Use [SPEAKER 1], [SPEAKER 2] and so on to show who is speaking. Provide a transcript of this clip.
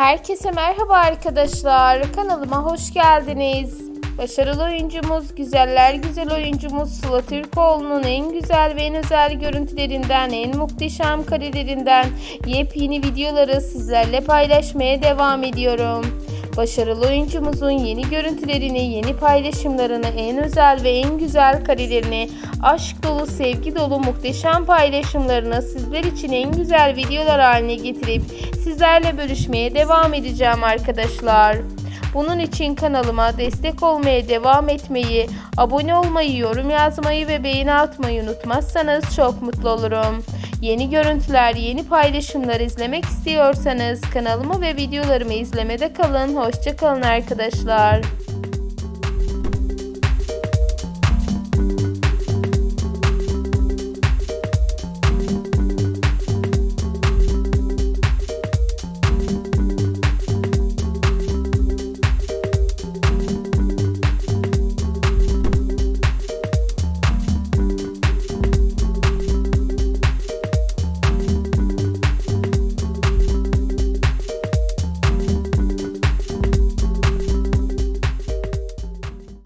[SPEAKER 1] Herkese merhaba arkadaşlar. Kanalıma hoş geldiniz. Başarılı oyuncumuz, güzeller güzel oyuncumuz Sıla Türkoğlu'nun en güzel ve en özel görüntülerinden, en muhteşem karelerinden yepyeni videoları sizlerle paylaşmaya devam ediyorum. Başarılı oyuncumuzun yeni görüntülerini, yeni paylaşımlarını, en özel ve en güzel karelerini, aşk dolu, sevgi dolu muhteşem paylaşımlarını sizler için en güzel videolar haline getirip sizlerle bölüşmeye devam edeceğim arkadaşlar. Bunun için kanalıma destek olmaya devam etmeyi, abone olmayı, yorum yazmayı ve beğeni atmayı unutmazsanız çok mutlu olurum. Yeni görüntüler, yeni paylaşımlar izlemek istiyorsanız kanalımı ve videolarımı izlemede kalın. Hoşçakalın arkadaşlar.